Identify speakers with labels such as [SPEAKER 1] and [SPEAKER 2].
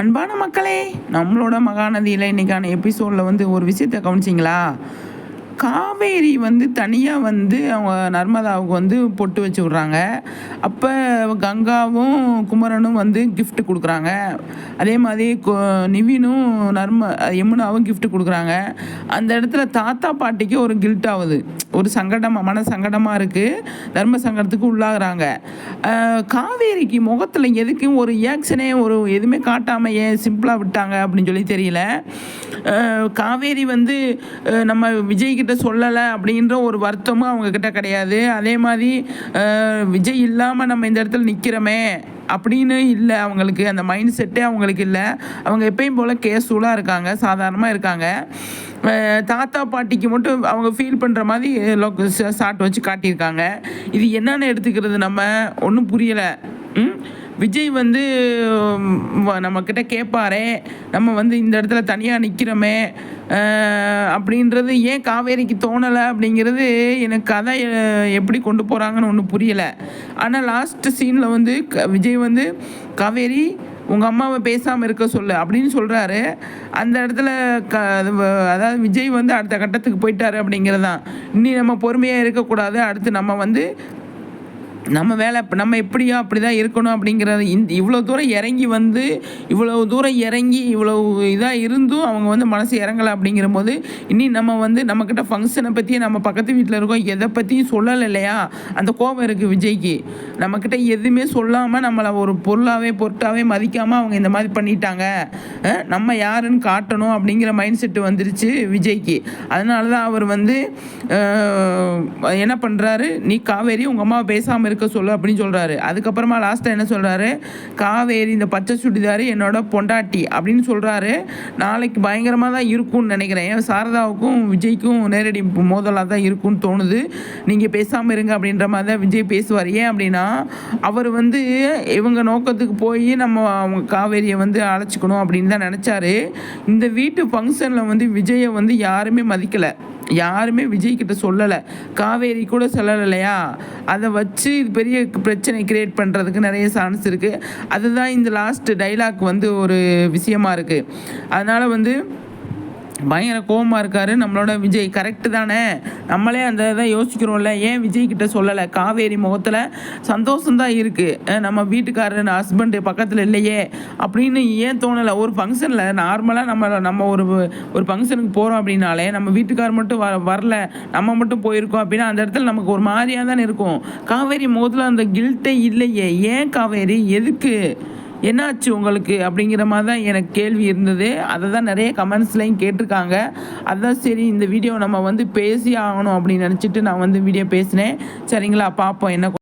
[SPEAKER 1] அன்பான மக்களே நம்மளோட மகாநதியில் இன்றைக்கான எபிசோடில் வந்து ஒரு விஷயத்தை கவனிச்சிங்களா? காவேரி வந்து தனியாக வந்து அவங்க நர்மதாவுக்கு வந்து பொட்டு வச்சு விட்றாங்க. அப்போ கங்காவும் குமரனும் வந்து கிஃப்ட் கொடுக்குறாங்க. அதே மாதிரி நிவினும் நர்ம யமுனாவும் கிஃப்ட் கொடுக்குறாங்க. அந்த இடத்துல தாத்தா பாட்டிக்கு ஒரு கில்ட் ஆகுது. ஒரு சங்கடமாக மன சங்கடமாக இருக்குது தர்ம சங்கடத்துக்கு உள்ளாகிறாங்க. காவேரிக்கு முகத்தில் எதுக்கும் ஒரு ரியாக்ஷனே ஒரு எதுவுமே காட்டாமல் ஏன் சிம்பிளாக விட்டாங்க அப்படின்னு சொல்லி தெரியல. காவேரி வந்து நம்ம விஜய் கிட்ட சொல்லலை அப்படின்ற ஒரு வருத்தமும் அவங்கக்கிட்ட கிடையாது. அதே மாதிரி விஜய் இல்லாமல் நம்ம இந்த இடத்துல நிற்கிறோமே அப்படின்னு இல்லை. அவங்களுக்கு அந்த மைண்ட் செட்டே அவங்களுக்கு இல்லை. அவங்க எப்பயும் போல் கேஸ்ஃபுல்லாக இருக்காங்க சாதாரணமாக இருக்காங்க. தாத்தா பாட்டிக்கு மட்டும் அவங்க ஃபீல் பண்ணுற மாதிரி லொக்க ஷார்ட் வச்சு காட்டியிருக்காங்க. இது என்னென்னு எடுத்துக்கிறது நம்ம ஒன்றும் புரியலை. ம்? விஜய் வந்து வ- நம்மக்கிட்ட கேட்பாரே நம்ம வந்து இந்த இடத்துல தனியாக நிற்கிறோமே அப்படின்றது ஏன் காவேரிக்கு தோணலை அப்படிங்கிறது எனக்கு கதை எப்படி கொண்டு போகிறாங்கன்னு ஒன்றும் புரியலை. ஆனால் லாஸ்ட்டு சீனில் வந்து க- விஜய் வந்து காவேரி உங்கள் அம்மாவை பேசாமல் இருக்க சொல்லு அப்படின்னு சொல்கிறாரு அந்த இடத்துல க அது அதாவது விஜய் வந்து அடுத்த கட்டத்துக்கு போயிட்டாரு அப்படிங்கிறது தான் இனி நம்ம பொறுமையாக இருக்கக்கூடாது. அடுத்து நம்ம வந்து நம்ம வேலை இப்போ நம்ம எப்படியோ அப்படி தான் இருக்கணும் அப்படிங்கிறது இந்த இவ்வளோ தூரம் இறங்கி வந்து இவ்வளோ தூரம் இறங்கி இவ்வளோ இதாக இருந்தும் அவங்க வந்து மனசு இறங்கலை அப்படிங்கிற போது இனி நம்ம வந்து நம்மக்கிட்ட ஃபங்க்ஷனை பற்றியே நம்ம பக்கத்து வீட்டில் இருக்கோம் எதை பற்றியும் சொல்லலை இல்லையா? அந்த கோபம் இருக்குது விஜய்க்கு. நம்மக்கிட்ட எதுவுமே சொல்லாமல் நம்மளை ஒரு பொருளாகவே பொருட்டாகவே மதிக்காமல் அவங்க இந்த மாதிரி பண்ணிட்டாங்க. நம்ம யாருன்னு காட்டணும் அப்படிங்கிற மைண்ட் செட்டு வந்துருச்சு விஜய்க்கு. அதனால தான் அவர் வந்து என்ன பண்ணுறாரு நீ காவேரி உங்கள் அம்மா பேசாமல் இருக்க இருக்க சொல்லு அப்படின்னு சொல்கிறாரு அதுக்கப்புறமா லாஸ்ட்டாக என்ன சொல்கிறாரு காவேரி இந்த பச்சை சுடிதார் என்னோட பொண்டாட்டி அப்படின்னு சொல்கிறாரு நாளைக்கு பயங்கரமாக தான் இருக்கும்னு நினைக்கிறேன். ஏன் சாரதாவுக்கும் விஜய்க்கும் நேரடி மோதலாக தான் இருக்கும்னு தோணுது. நீங்கள் பேசாமல் இருங்க அப்படின்ற மாதிரி தான் விஜய் பேசுவார். ஏன் அப்படின்னா அவர் வந்து இவங்க நோக்கத்துக்கு போய் நம்ம அவங்க காவேரியை வந்து அழைச்சிக்கணும் அப்படின்னு தான் நினச்சாரு. இந்த வீட்டு ஃபங்க்ஷனில் வந்து விஜயை வந்து யாருமே மதிக்கலை. யாருமே விஜய் கிட்ட சொல்லலை. காவேரி கூட சொல்லலை இல்லையா அதை வச்சு பெரிய பிரச்சனை கிரியேட் பண்ணுறதுக்கு நிறைய சான்ஸ் இருக்குது அதுதான் இந்த லாஸ்ட் டைலாக் வந்து ஒரு விஷயமா இருக்குது அதனால் வந்து பயங்கர கோபமாக இருக்காரு நம்மளோட விஜய். கரெக்டு தானே? நம்மளே அந்த இதை யோசிக்கிறோம்ல. ஏன் விஜய் கிட்ட சொல்லலை? காவேரி முகத்தில் சந்தோஷம்தான் இருக்குது நம்ம வீட்டுக்காரர் ஹஸ்பண்டு பக்கத்தில் இல்லையே அப்படின்னு ஏன் தோணலை? ஒரு ஃபங்க்ஷனில் நார்மலாக நம்ம நம்ம ஒரு ஒரு ஃபங்க்ஷனுக்கு போகிறோம் அப்படின்னாலே நம்ம வீட்டுக்கார் மட்டும் வர வரல. நம்ம மட்டும் போயிருக்கோம் அப்படின்னா அந்த இடத்துல நமக்கு ஒரு மாதிரியாக தானே இருக்கும். காவேரி முகத்தில் அந்த கில்ட்டே இல்லையே. ஏன் காவேரி? எதுக்கு? என்னாச்சு உங்களுக்கு அப்படிங்கிற மாதிரி தான் எனக்கு கேள்வி இருந்தது. அதை தான் நிறைய கமெண்ட்ஸ்லையும் கேட்டிருக்காங்க. அதுதான் சரி இந்த வீடியோ நம்ம வந்து பேசி ஆகணும் அப்படின்னு நினச்சிட்டு நான் வந்து வீடியோ பேசினேன். சரிங்களா பார்ப்போம் என்ன